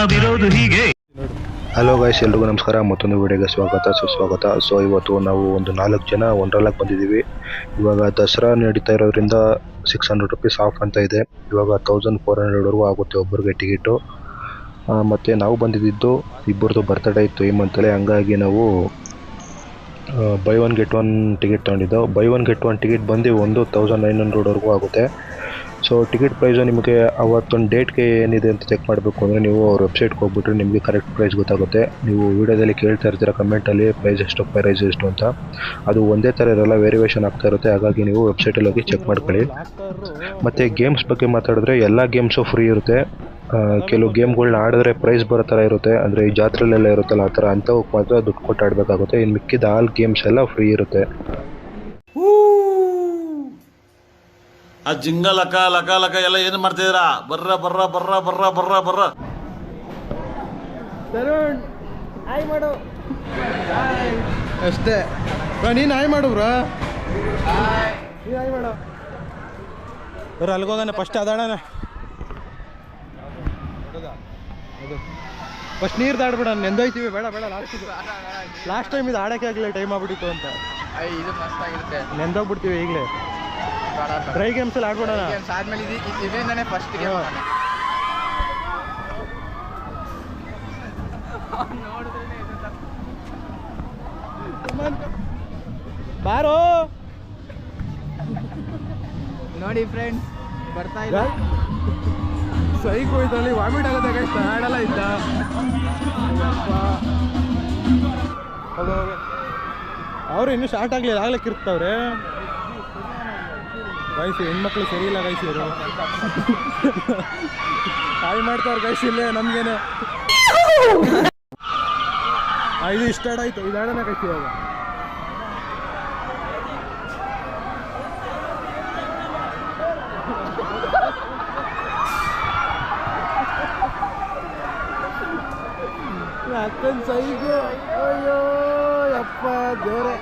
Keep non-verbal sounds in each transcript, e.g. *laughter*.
ನಾವಿರೋದು ಹೀಗೆ. Hello guys ಎಲ್ರಿಗೂ ನಮಸ್ಕಾರ. ಮತ್ತೊಂದು ವಿಡಿಯೋಗೆ ಸ್ವಾಗತ. ಸುಸ್ವಾಗತ. ಸೊ ಇವತ್ತು ನಾವು ಒಂದು ನಾಲ್ಕು ಜನ ಒಂದ್ರಲ್ಲಕ್ಕೆ ಬಂದಿದ್ದೀವಿ. ಇವಾಗ ದಸರಾ ನಡೀತಾ ಇರೋದ್ರಿಂದ ಸಿಕ್ಸ್ ಹಂಡ್ರೆಡ್ ರುಪೀಸ್ ಆಫ್ ಅಂತ ಇದೆ. ಇವಾಗ ತೌಸಂಡ್ ಫೋರ್ ಹಂಡ್ರೆಡ್ವರೆಗೂ ಆಗುತ್ತೆ ಒಬ್ಬರಿಗೆ ಟಿಕೆಟು ಮತ್ತು ನಾವು ಬಂದಿದ್ದು ಇಬ್ಬರದು ಬರ್ತಡೇ ಇತ್ತು ಈ ಮಂತಲ್ಲಿ ಹಂಗಾಗಿ ನಾವು buy one get one ticket ತೊಗೊಂಡಿದ್ದು buy one get one ticket ಬಂದು ಒಂದು ತೌಸಂಡ್ ನೈನ್ ಹಂಡ್ರೆಡ್ವರೆಗೂ ಆಗುತ್ತೆ. ಸೊ ಟಿಕೆಟ್ ಪ್ರೈಸು ನಿಮಗೆ ಅವತ್ತೊಂದು ಡೇಟ್ಗೆ ಏನಿದೆ ಅಂತ ಚೆಕ್ ಮಾಡಬೇಕು ಅಂದರೆ ನೀವು ಅವ್ರ ವೆಬ್ಸೈಟ್ಗೆ ಹೋಗ್ಬಿಟ್ರೆ ನಿಮಗೆ ಕರೆಕ್ಟ್ ಪ್ರೈಸ್ ಗೊತ್ತಾಗುತ್ತೆ. ನೀವು ವೀಡಿಯೋದಲ್ಲಿ ಕೇಳ್ತಾ ಇರ್ತೀರ ಕಮೆಂಟಲ್ಲಿ ಪ್ರೈಸ್ ಎಷ್ಟು ಪ್ರೈಸ್ ಎಷ್ಟು ಅಂತ. ಅದು ಒಂದೇ ಥರ ಇರಲ್ಲ ವೇರಿಯೇಷನ್ ಆಗ್ತಾ ಇರುತ್ತೆ. ಹಾಗಾಗಿ ನೀವು ವೆಬ್ಸೈಟಲ್ಲಿ ಹೋಗಿ ಚೆಕ್ ಮಾಡ್ಕೊಳ್ಳಿ. ಮತ್ತು ಗೇಮ್ಸ್ ಬಗ್ಗೆ ಮಾತಾಡಿದ್ರೆ ಎಲ್ಲ ಗೇಮ್ಸು ಫ್ರೀ ಇರುತ್ತೆ. ಕೆಲವು ಗೇಮ್ಗಳ್ನ ಆಡಿದ್ರೆ ಪ್ರೈಸ್ ಬರೋ ಥರ ಇರುತ್ತೆ. ಅಂದರೆ ಈ ಜಾತ್ರೆಲೆಲ್ಲ ಇರುತ್ತಲ್ಲ ಆ ಥರ ಅಂಥವಕ್ಕೆ ಮಾತ್ರ ದುಡ್ಡು ಕೊಟ್ಟು ಆಡಬೇಕಾಗುತ್ತೆ. ಇನ್ನು ಮಿಕ್ಕಿದ ಆಲ್ ಗೇಮ್ಸ್ ಎಲ್ಲ ಫ್ರೀ ಇರುತ್ತೆ. ಆ ಜಿಂಗ ಲಕ ಲಕ ಲಕ ಎಲ್ಲ ಏನು ಮಾಡ್ತಿದ್ರ ಬರ್ರ ಬರ್ರ ಬರ್ರ ಬರ್ರ ಬರ್ರ ಬರ್ರ. ಅಷ್ಟೇ. ಬ್ರೋ ನೀನು ಹಾಯ್ ಮಾಡು ಬ್ರೋ. ನೀನು ಆಯ್ ಮಾಡು. ಬ್ರೋ ಅಲ್ಗೋಗೋಣ ಫಸ್ಟ್ ಅದಾಡೋಣ ಫಸ್ಟ್ ನೀರು ದಾಡ್ಬಿಡ ನೆಂದೋಯ್ತೀವಿ. ಬೇಡ ಬೇಡ ಲಾಸ್ಟ್ ಲಾಸ್ಟ್ ಟೈಮ್ ಇದು ಆಡಕ್ಕೆ ಆಗಲಿಲ್ಲ ಟೈಮ್ ಆಗ್ಬಿಟ್ಟಿತ್ತು ಅಂತ. ಇದು ಮಸ್ತ್ ಆಗಿರುತ್ತೆ. ನೆಂದೋಗ್ಬಿಡ್ತೀವಿ ಈಗಲೇ. ಡ್ರೈ ಗೇಮ್ಸ್ ಅಲ್ಲಿ ಆಡ್ಬಿಡೋಣ. ಆದ್ಮೇಲೆ ಇದರಿಂದನೇ ಫಸ್ಟ್ ಗೇಮ್. ಬಾರೋ. ನೋಡಿ ಫ್ರೆಂಡ್ಸ್ ಬರ್ತಾ ಇಲ್ಲ ಸೈಕ್ ಇದ್ರಲ್ಲಿ ವಾಮಿಟ್ ಆಗುತ್ತೆ ಗೈಸ್ ಆಡಲ್ಲ ಇದ್ದ. ಅವರು ಇನ್ನೂ ಸ್ಟಾರ್ಟ್ ಆಗಲಿಲ್ಲ ಆಗ್ಲಿಕ್ಕೆ ಕಿರ್ತವ್ರೆ ಗೈಸಿ ಹೆಣ್ಮಕ್ಳು ಸರಿ ಇಲ್ಲ ಗೈಸಿ ಅವರು ಕಾಯಿ ಮಾಡ್ತಾವ್ರು ಗೈಸ್ ಇಲ್ಲೇ ನಮ್ಗೇನೆ. ಇದು ಸ್ಟಾರ್ಟ್ ಆಯ್ತು, ಇದು ಗೈಸ್ ಗೈಸಿ ಇವಾಗ ಅಕ್ಕನ ಸೈಗೆ. ಅಯ್ಯೋ ಅಪ್ಪ ದೇವ್ರೆ.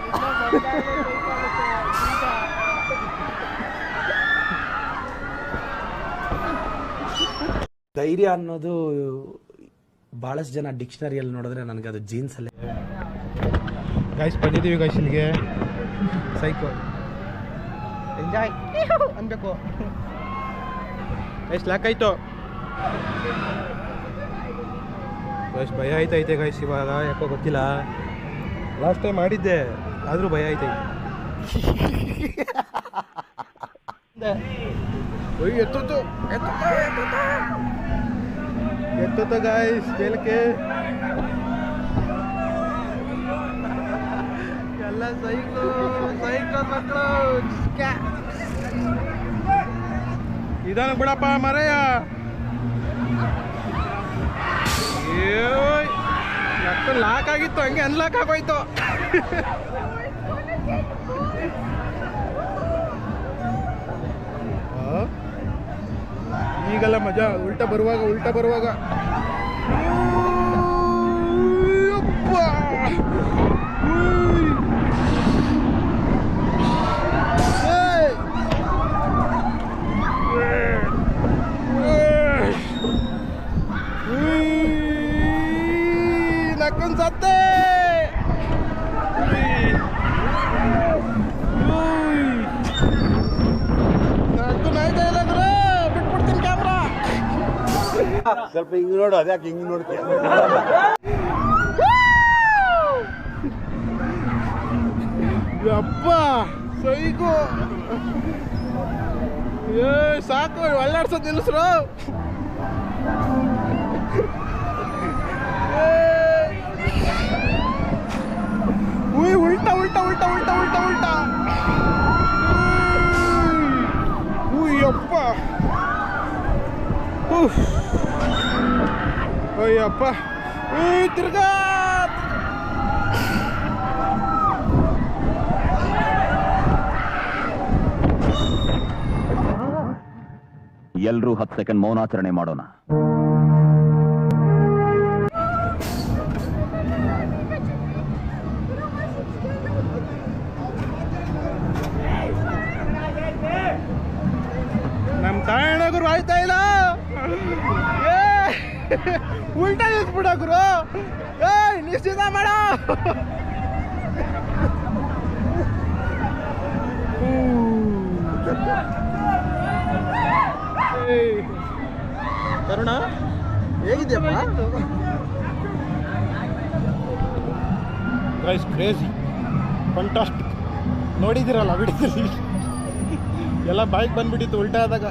ಧೈರ್ಯ ಅನ್ನೋದು ಭಾಳಷ್ಟು ಜನ ಡಿಕ್ಷನರಿಯಲ್ಲಿ ನೋಡಿದ್ರೆ ನನಗೆ ಅದು ಜೀನ್ಸ್ ಜೀನ್ಸಲ್ಲೇ ಗೈಸ್ ಬಂದಿದ್ದೀವಿ ಗೈಸ್ ಇಲ್ಲಿಗೆ. ಸೈಕೋ ಎಂಜಾಯ್ ಅನ್ಬೇಕು. ಗೈಸ್ ಲಾಕ್ ಆಯ್ತು. ಗೈಸ್ ಭಯ ಆಯ್ತೈತೆ ಗೈಸ್ ಇವಾಗ ಯಾಕೋ ಗೊತ್ತಿಲ್ಲ. ಲಾಸ್ಟ್ ಟೈಮ್ ಮಾಡಿದ್ದೆ ಆದರೂ ಭಯ ಆಯ್ತೈತೆ. *laughs* ಒಯ್ ಎತ್ತುತ್ತು ಎತ್ತುತ್ತ ಗಾಯ್ಸ್ ಮೇಲಕ್ಕೆ. ಎಲ್ಲ ಸೈಕೋ ಸೈಕೋ ಮಕ್ಕಳು ಇದಾನ ಬಿಡಪ್ಪ ಮರೆಯ ಲಾಕ್ ಆಗಿತ್ತು ಹಂಗೆ ಅನ್ಲಾಕ್ ಆಗೋಯ್ತು? ಈಗೆಲ್ಲ ಮಜಾ ಉಲ್ಟ ಬರುವಾಗ ಉಲ್ಟ ಬರುವಾಗ ಯಪ್ಪ! ಉಯ್! ಏಯ್! ಏಯ್! ಉಯ್! ನಕ್ಕನ್ ಸತ್ತೆ ಉಯ್! ಉಯ್! ನಕ್ಕನ್ ಆಯ್ತಾ ಇಲ್ಲ ಗುರು ಬಿಟ್ಬಿಡ್ತೀನಿ ಕ್ಯಾಮ್ರಾ ಸ್ವಲ್ಪ ಹಿಂಗ್ ನೋಡು ಅದ್ಯಾಕೆ ಹಿಂಗ್ ನೋಡ್ತೀಯ ಯಪ್ಪ ಸೈಗು ಏ ಸಾಕು ಒಳ್ಳಾಡ್ಸೋದು ನಿಲ್ಲಿಸ್ರು ಉಯ್, ಉಲ್ಟಾ ಉಲ್ಟಾ ಉಲ್ಟಾ ಉಲ್ಟಾ ಉಲ್ಟಾ ಉಲ್ಟಾ. ಉಯ್ಯಪ್ಪ. ಅಯ್ಯಪ್ಪ ಉಯ್, ತಿರ್ಗಾ. ಎಲ್ರೂ ಹತ್ತು ಸೆಕೆಂಡ್ ಮೌನಾಚರಣೆ ಮಾಡೋಣ. *laughs* ಉಲ್ಟಾ ನಿಲ್ಸ್ಬಿಡ ಗುರು. ಏಯ್ ನಿಶ್ಚಿತ ಮಾಡ. ತರುಣ ಹೇಗಿದ್ಯಪ್ಪ? ಗೈಸ್ ಕ್ರೇಜಿ ಫಂಟಾಸ್ಟಿಕ್ ನೋಡಿದಿರಲ್ಲ ಬಿಡಿದ್ರಿ ಎಲ್ಲ ಬೈಕ್ ಬಂದ್ಬಿಟ್ಟಿತ್ತು ಉಲ್ಟಾ ಆದಾಗ.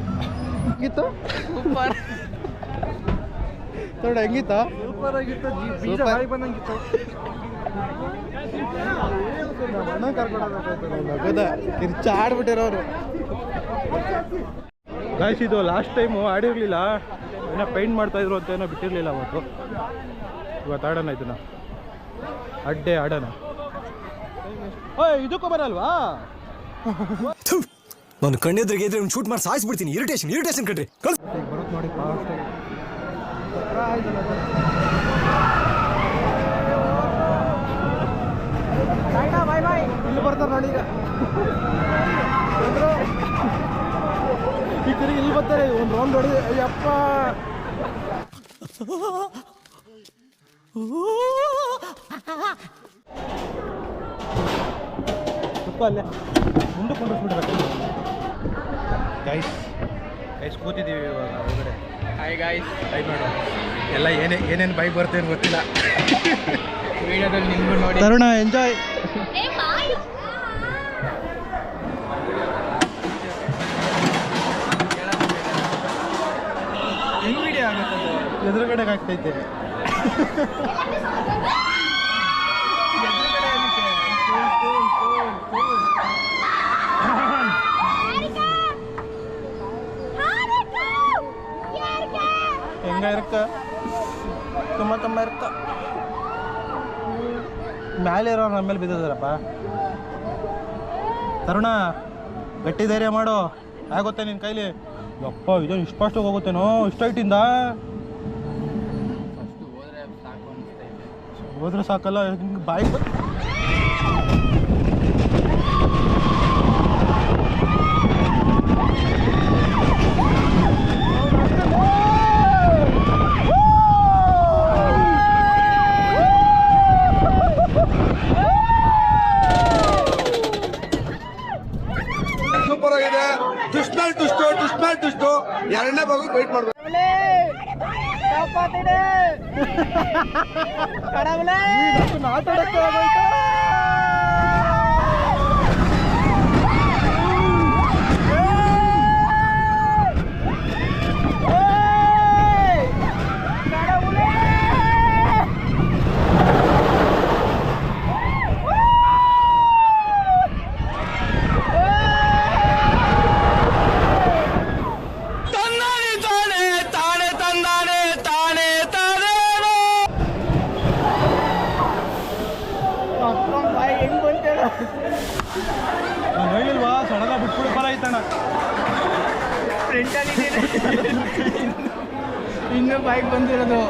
ಹೆಂಗಿತ್ತು ಸೂಪರ್ ನೋಡ ಹೆಂಗಿತ್ತು? ಸೂಪರ್ ಆಗಿತ್ತು ಬೀಜ ಬಾಯಿ ಬಂದಂಗಿತ್ತು. ಕಿರ್ಚಾಡ್ಬಿಟ್ಟಿರೋರು ಗಾಯ್ಸ್ ಇದು ಲಾಸ್ಟ್ ಟೈಮು ಆಡಿರಲಿಲ್ಲ. ಏನೋ ಪೇಂಟ್ ಮಾಡ್ತಾ ಇದ್ರು ಅಂತ ಏನೋ ಬಿಟ್ಟಿರಲಿಲ್ಲ ಅವತ್ತು. ಇವತ್ತು ಆಡೋಣ ಇದನ್ನ. ಅಡ್ಡೆ ಆಡೋಣ. ಓಯ್ ಇದಕ್ಕೂ ಬರಲ್ವಾ? ನಾನು ಕಣ್ಣೆದ್ರಿಗೆ ಇದ್ರೆ ಶೂಟ್ ಮಾಡಿ ಸಾಯಿಸ್ಬಿಡ್ತೀನಿ. ಇರಿಟೇಷನ್ ಇರಿಟೇಷನ್ ಕಣ್ರಿ. ಬರೋದು ಬರುತ್ತೆ ನೋಡಿ ಫಾಸ್ಟ್ ಇಲ್ಲಿ ಬರ್ತಾರೆ ನೋಡಿ ಈಗ. ಬಂದ್ರು. ಈ ತಿರುಗಿ ಇಲ್ಲಿ ಬರ್ತಾರೆ ಒಂದು ರೌಂಡ್ ಹೊಡೆದು ಅಯ್ಯಪ್ಪ. ತುಪ್ಪ ಅಲ್ಲೇ. ಮುಂದಕ್ಕೆ ಕೊಂಡ್ಬಿಡ್ಬೇಕು ಗೈಸ್ ಗೈಸ್ ಕೂತಿದ್ದೀವಿ ಇವಾಗ ಹೊರಗಡೆ. ಹಾಯ್ ಗಾಯ್ಸ್ ಹಾಯ್ ಮಾಡು ಎಲ್ಲ ಏನೇ ಏನೇನು ಬೈ ಬರುತ್ತೆ ಅಂತ ಗೊತ್ತಿಲ್ಲ. ವಿಡಿಯೋದಲ್ಲಿ ನಿಮಗೂ ನೋಡಿ. ತರುಣ ಎಂಜಾಯ್ ಹೆಂಗ್ ವಿಡಿಯೋ ಆಗುತ್ತೆ ಇರಕ್ಕ ತುಂಬ ತುಂಬ ಇರ್ತ. ಮ್ಯಾಲೆ ಇರೋ ನಮ್ಮ ಮೇಲೆ ಬಿದ್ದಿದಾರಪ್ಪ. ತರುಣ ಗಟ್ಟಿ ಧೈರ್ಯ ಮಾಡು. ಆಗುತ್ತೆ ನಿನ್ನ ಕೈಲಿ? ಯಪ್ಪ ಇದು ಇಷ್ಟು ಫಾಸ್ಟಾಗಿ ಹೋಗುತ್ತೇನೋ? ಇಷ್ಟು ಐಟಿಂದ? ಹೋದ್ರೆ ಸಾಕಲ್ಲ ಹಿಂಗೆ ಬಾಯಿಗೆ ಎರಡನೇ ಭಾಗಕ್ಕೆ ವೈಟ್ ಮಾಡ್ಬೇಕು. *laughs* ಮಾತಾಡಕ್ಕೆ ನಾನು ಹೇಳಿಲ್ವಾ? ಸಡಲ ಬಿಟ್ಬಿಡು ಬರ ಐತಣ್ಣ ಇನ್ನೂ ಬೈಕ್ ಬಂದಿರೋದು.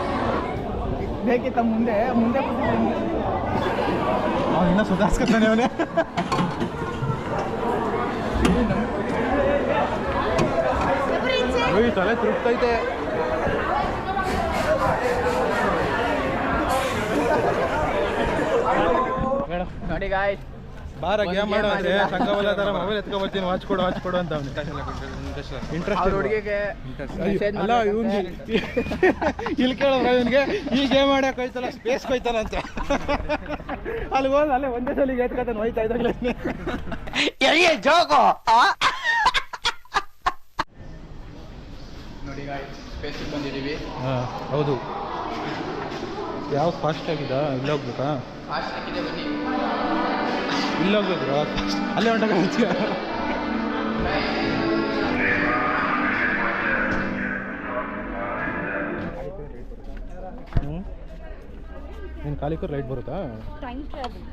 ಬೇಕಿತ್ತ ಮುಂದೆ ಮುಂದೆ ಅವನ್ನ ಇನ್ನೂ ಸುಧಾರಿಸ್ಕೊತಾನೆ ಅವನೇ. ಓಯ್ ತಲೆ ತಿರುಗ್ತೈತೆ. ನೋಡಿ ಗಾಯ್ಸ್ ಬಾರ ಗೇಮ್ ಮಾಡೋ ಅಂದ್ರೆ. ಸಂಘವಲ್ಲ ತರ ಮೊಬೈಲ್ ಎತ್ಕೊ ಬರ್ತೀನಿ ವಾಚ್ ಕೊಡು ವಾಚ್ ಕೊಡು ಅಂತ ಅವನು ಇಂಟ್ರೆಸ್ಟ್ ಹುಡುಗಿಗೆ ಅಲ್ಲ *laughs* ಇವ್ನಿಗೆ ಇಲ್ಲಿ ಕೇಳೋದ್ರ ಇವನಿಗೆ ಈ ಗೇಮ್ ಆಡಕ್ಕೆ ಹೋಯ್ತಲ್ಲ ಸ್ಪೇಸ್ ಹೋಯ್ತಾನಂತೆ ಅಲ್ಲಿ ಹೋದ ಅಲ್ಲೇ ಒಂದೇ ಸಲ ಎತ್ಕೊತಾನೆ ಹೋಯ್ತಾ ಇದ್ದಾಗಲೇ. ನೋಡಿ ಗಾಯ್ಸ್ ಸ್ಪೇಸಿಗೆ ಬಂದಿದ್ದೀವಿ. ಹಾಂ ಹೌದು. ಯಾವ ಫಾಸ್ಟ್ ಆಗಿದಾ ಇಲ್ಲ ಹೋಗ್ಬೇಕಾ? ಫಾಸ್ಟ್ ಆಗಿದೆ ಬನ್ನಿ. ಇಲ್ಲಿ ಹೋಗ್ಬೇಕು ಅಲ್ಲೇ ಹೊಂಟಾಗ ಹ್ಞೂ ನಿನ್ನ ಕಾಲಿಕೂರ್ ರೈಟ್ ಬರುತ್ತಾ? ಟೈಮ್ ಟ್ರಾವೆಲ್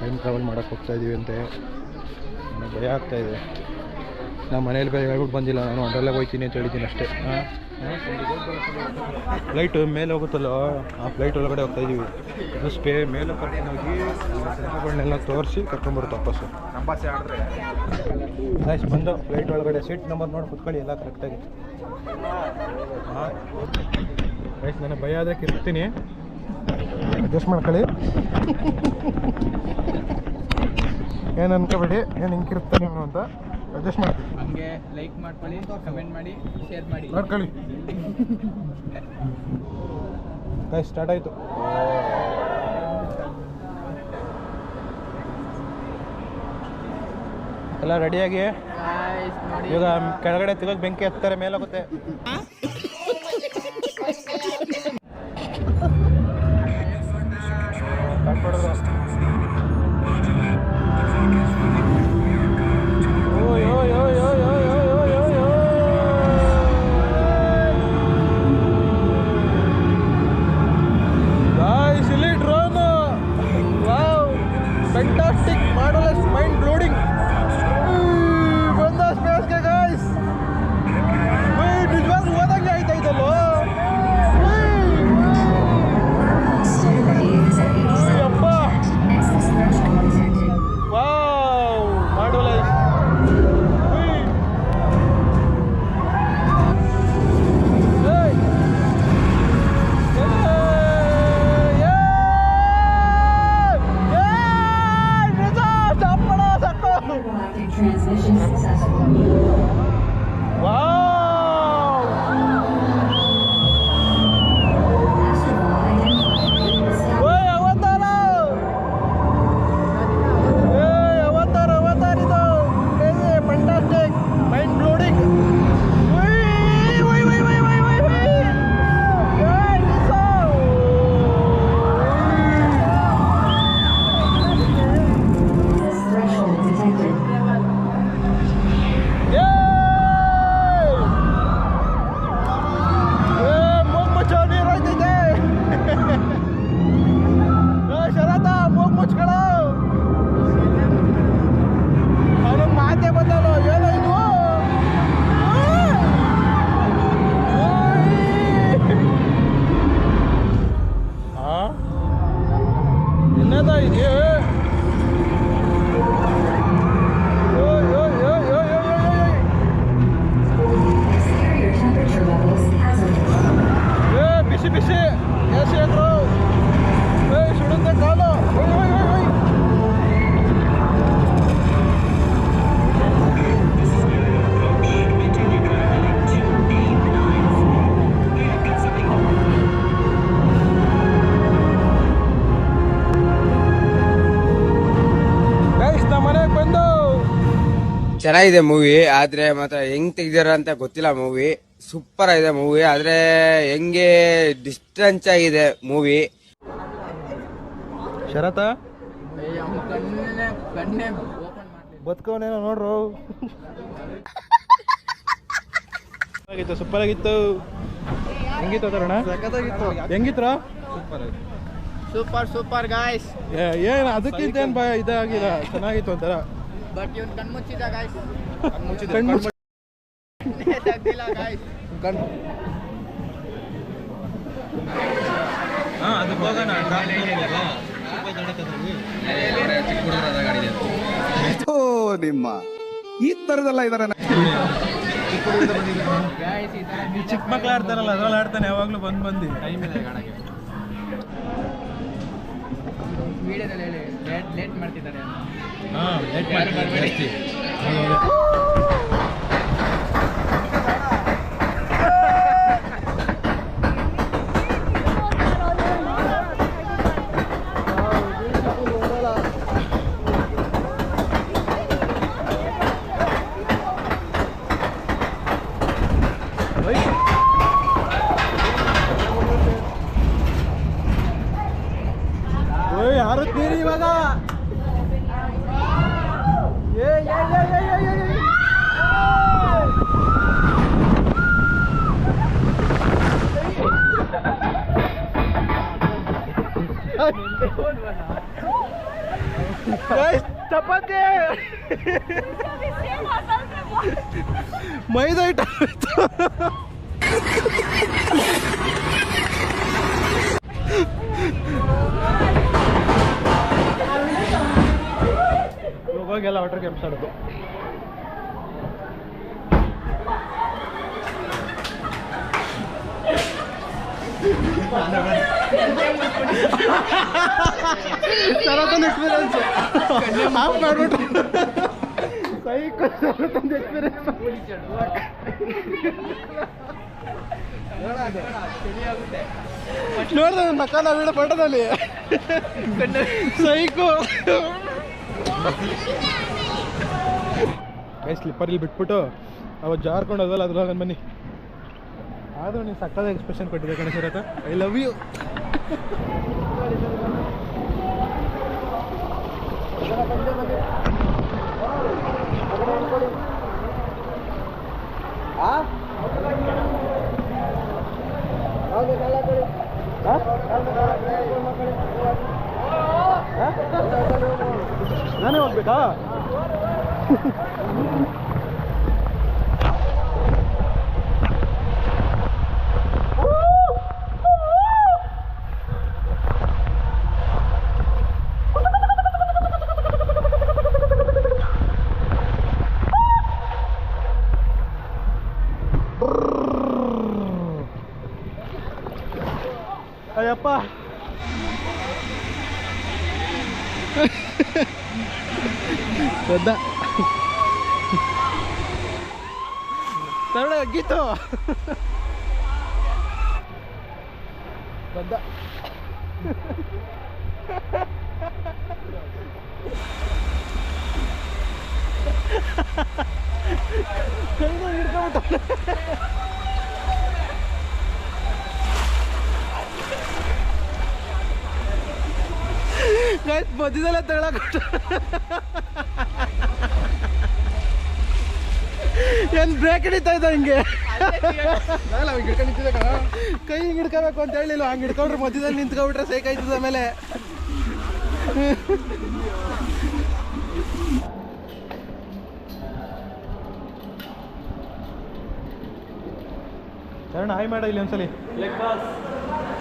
ಟೈಮ್ ಟ್ರಾವೆಲ್ ಮಾಡೋಕ್ಕೆ ಹೋಗ್ತಾ ಇದ್ದೀವಿ ಅಂತೆ. ನನಗೆ ಭಯ ಆಗ್ತಾ ಇದೆ. ಮನೇಲಿ ಬೇರೆ ಹೇಳ್ಬಿಟ್ಟು ಬಂದಿಲ್ಲ. ನಾನು ಅಂಡರ್ಲಾಗ ಹೋಗ್ತೀನಿ ಅಂತ ಹೇಳಿದ್ದೀನಿ ಅಷ್ಟೇ. ಹಾಂ? ಫ್ಲೈಟ್ ಮೇಲೆ ಹೋಗುತ್ತಲ್ಲ, ಆ ಫ್ಲೈಟ್ ಒಳಗಡೆ ಹೋಗ್ತಾ ಇದೀವಿ. ಇದು ಸ್ಪೇ ಮೇಲೆ ಕರ್ಕೊಂಡೋಗಿ ಸಿನಿಮಾಗಳನ್ನೆಲ್ಲ ತೋರಿಸಿ ಕರ್ಕೊಂಡ್ಬರುತ್ತೆ ವಾಪಸ್ಸು. ನೈಸ್ ಬಂದು ಫ್ಲೈಟ್ ಒಳಗಡೆ ಸೀಟ್ ನಂಬರ್ ನೋಡಿ ಕುತ್ಕೊಳ್ಳಿ, ಎಲ್ಲ ಕರೆಕ್ಟಾಗಿ ಹಾಂ ಗೈಸ್ ನನಗೆ ಭಯ ಆದ್ರೆ ಇರ್ತೀನಿ. ಅಡ್ಜಸ್ಟ್ ಮಾಡ್ಕೊಳ್ಳಿ. *laughs* ಏನು ಅನ್ಕೋಬೇಡಿ, ಏನು ಹಿಂಗಿರ್ತಾನೆ ಅವನು ಅಂತ. ಅಡ್ಜಸ್ಟ್ ಮಾಡಿ. ಹಂಗೆ ಲೈಕ್ ಮಾಡ್ಕೊಳ್ಳಿ ಕಮೆಂಟ್ ಮಾಡಿ ಶೇರ್ ಮಾಡಿ. ಮಾಡ್ಕೊಳ್ಳಿ ಗೈಸ್ ಸ್ಟಾರ್ಟ್ ಆಯಿತು. ಎಲ್ಲ ರೆಡಿಯಾಗಿ ಇವಾಗ ಕೆಳಗಡೆ ತಿಗೋಗಿ ಬೆಂಕಿ ಹತ್ತಾರೆ ಮೇಲೆ ಹೋಗುತ್ತೆ. *laughs* ಚೆನ್ನಾಗಿದೆ ಮೂವಿ ಆದ್ರೆ ಮಾತ್ರ ಹೆಂಗ್ ತೆಗ್ದಿರ ಅಂತ ಗೊತ್ತಿಲ್ಲ ಮೂವಿ ಸೂಪರ್ ಆಗಿದೆ ಮೂವಿ ಆದ್ರೆ ಹೆಂಗೆ ಡಿಸ್ಟೆನ್ಸ್ ಆಗಿದೆ ಮೂವಿ ಶರತ? ಬದುಕೋನೇನೋ ಕಣ್ಣೇ ಕಣ್ಣೇ ಓಪನ್ ಮಾಡ್ಲಿ ಬದುಕವನೇನೋ ನೋಡ್ರು. ಆಗಿತ್ತು ಸೂಪರ್ ಆಗಿತ್ತು. ಹೆಂಗಿತ್ತು ತರೋಣ ಹೆಂಗಿತ್ರ? ಸೂಪರ್ ಸೂಪರ್ ಗಾಯ್ಸ್ ಏನ್ ಅದಕ್ಕಿಂತ ಏನ್ ಭಯ ಇದಾಗಿಲ್ಲ. ಚೆನ್ನಾಗಿತ್ತು ಒಂಥರ. ಬಟ್ ಇವನ್ ಕಣ್ಮುಚ್ಚಿದ ಗಾಯ್ಸ್ ಕಣ್ಮುಚ್ಚಿದ ತೆಗ್ದಿಲ್ಲ ಗಾಯ್ಸ್ ಕಣ್ ಹಾ ಅದು ಹೋಗೋಣ. ಓ ನಿಮ್ಮ. ಈ ತರದಲ್ಲ ಇದಾರೆ ಚಿಕ್ಕ ಮಕ್ಳು ಆಡ್ತಾರಲ್ಲ ಅದ್ರಲ್ಲಿ ಆಡ್ತಾನೆ ಯಾವಾಗ್ಲೂ ಬಂದ್ ಬಂದಿ. ಟೈಮ್ ಇದೆ ಕಾಣಕ್ಕೆ ವಿಡಿಯೋದಲ್ಲಿ ಹೇಳಿ ಲೇಟ್ ಮಾಡ್ತಿದ್ದಾರೆ ಹಾಂ ಚಪಾತಿ ಮೈದಾ ಹಿಟ್ಟು ಹೋಗೋಗೆಲ್ಲ ವಾಟರ್ ಕ್ಯಾಂಪ್ಸ್ ಆಡೋದು ಸರತನ ಎಕ್ಸ್ಪೀರಿಯನ್ಸ್ ಆಫ್ ಮಾಡ್ಬಿಟ್ಟು ಸೈಕ್ ಸರತನ ಎಕ್ಸ್ಪೀರಿಯನ್ಸ್ ನೋಡ್ದೆ ನಕ್ಕನ ವೀಡ ಪಟ್ಟದಲ್ಲಿ ಸೈಕು. ಕೈ ಸ್ಲಿಪ್ಪರಲ್ಲಿ ಬಿಟ್ಬಿಟ್ಟು ಅವಾಗ ಜಾರ್ಕೊಂಡು ಹೋದ್ವಲ್ಲ ಅದ್ರೊಳಗೆ ಬನ್ನಿ. ಆದರೂ ನೀವು ಸಕ್ಕದ ಎಕ್ಸ್ಪ್ರೆಷನ್ ಕೊಟ್ಟಿದ್ದೆ ಗಣೇಶರಥ ಐ ಲವ್ ಯು ನಾನೇ ಹೋಗ್ಬೇಕಾ ಅಯ್ಯಪ್ಪ ದೊಡ್ಡ ತಡ ಗೀತು ದೊಡ್ಡ ಗೈಸ್ ಮಧ್ಯದಲ್ಲೇ ತಗೊಳಕ ಏನ್ ಬ್ರೇಕ್ ಹಿಡಿತಾ ಇದ್ದ ಹಿಂಗೆ. ಕೈ ಹಿಂಗ್ ಹಿಡ್ಕೋಬೇಕು ಅಂತ ಹೇಳಿಲ್ಲ ಹಂಗ್ ಹಿಡ್ಕೊಂಡ್ರೆ ಮಧ್ಯದಲ್ಲಿ ನಿಂತ್ಕೊಬಿಟ್ರೆ ಸೇಕಾಯ್ತದ ಆಮೇಲೆ. ಶರಣ ಹಾಯ್ ಮಾಡ ಇಲ್ಲಿ ಒಂದ್ಸಲಿ.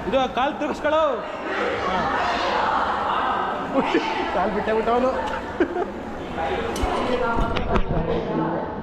ಇದು ಕಾಲ್ ತಿರ್ಗಿಸ್ಕೊಳ್ಳೋ. ಕಾಲು ಬಿಟ್ಟೆ ಬಿಟ್ಟವನು. *laughs*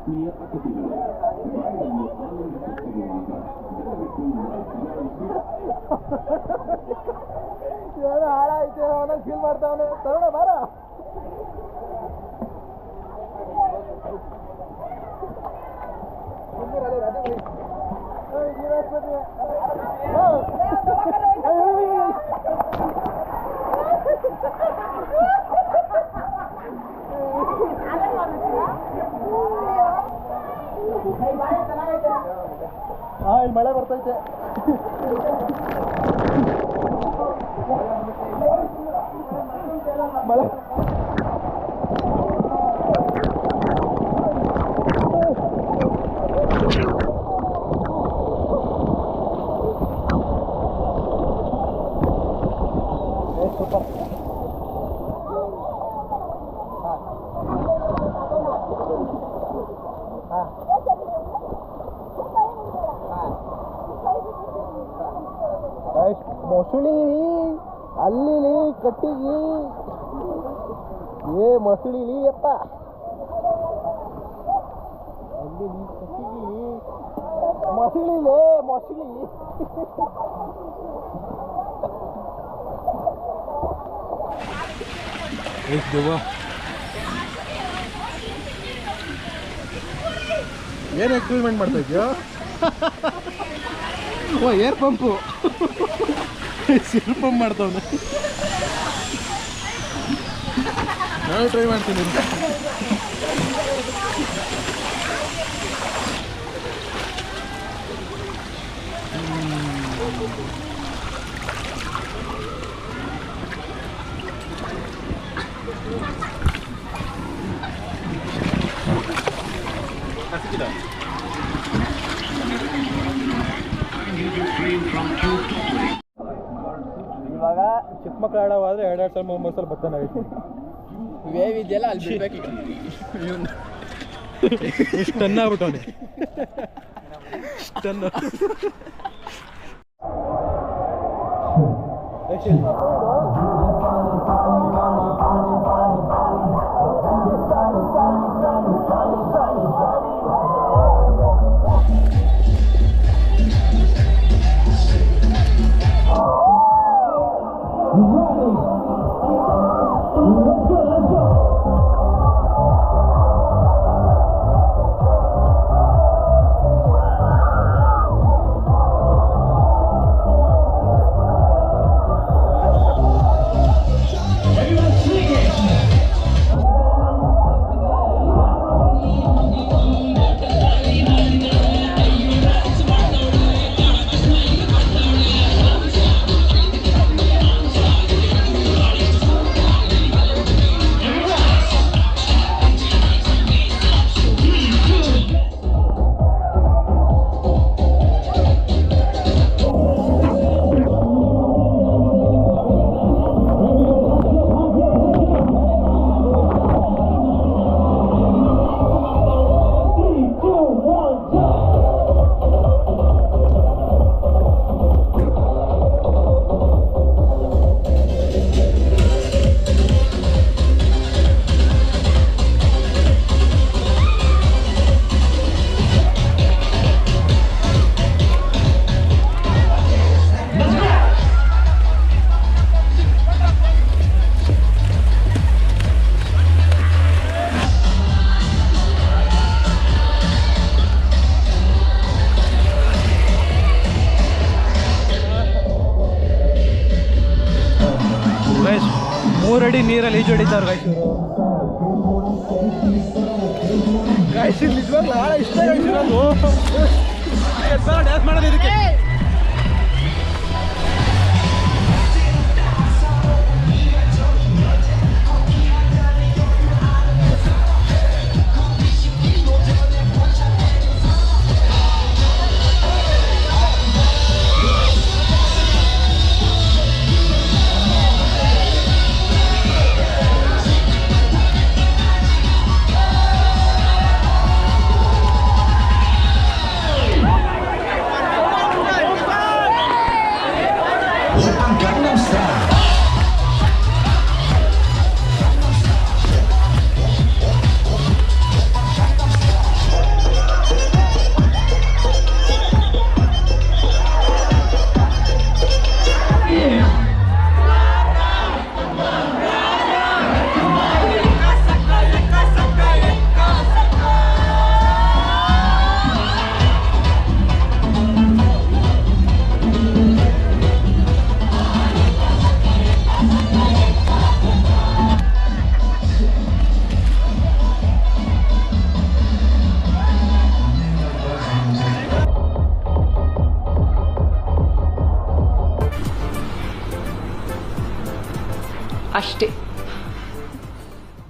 ಬಾ ಬಾ ಇಲ್ಲಿ ಕೇಳ್ಕೊಂಡೋಗಣ ಅದು ಬರಲ್ವಾ ಏನೋ ಹಾಳಾಯ್ತು ಅವನ ಫೀಲ್ ಮಾಡ್ತಾವನೆ ತರೋಣ ಬಾರ ಹಾ ಇಲ್ಲಿ ಮಳೆ ಬರ್ತೈತೆ. ಮಳೆ ಸೂಪರ್ ಮೊಸಳಿ ಅಲ್ಲಿ ಕಟ್ಟಿಗೆ. ಏ ಮಸಳಿಲಿ ಅಪ್ಪ ಮೊಸಳಿಲೇ ಮೊಸಳಿ ಏನು ಎಕ್ಸ್ಪೆರಿಮೆಂಟ್ ಮಾಡ್ತಾ ಇದೆಯಾ? ಓ ಏರ್ ಪಂಪು. ಸಿಲ್ ಪಂಪ್ ಮಾಡ್ತಾವನೆ ನಾನು ಟ್ರೈ ಮಾಡ್ತೀನಿ ಇವಾಗ ಚಿಕ್ಕ ಮಕ್ಳು ಆಡೋವಾದ್ರೆ ಎರಡೆರಡು ಸಲ ಮೂರು ಮೂರು ಸಲ ಬರ್ತಾನೆ ವೇವ್ ಇದೆಯಲ್ಲ ಅಲ್ಲಿ ಬಿಡ್ಬೇಕು ಈಗ. ಇಷ್ಟು ಅನ್ನ ಆಗ್ಬಿಟ್ಟವನೆ. ಇಷ್ಟನ್ನ Whoa! ಇಲ್ಲಿ ನಿಜವಾಗ್ಲೂ ಇಷ್ಟ ಡ್ಯಾನ್ಸ್ ಮಾಡೋದು ಇದಕ್ಕೆ.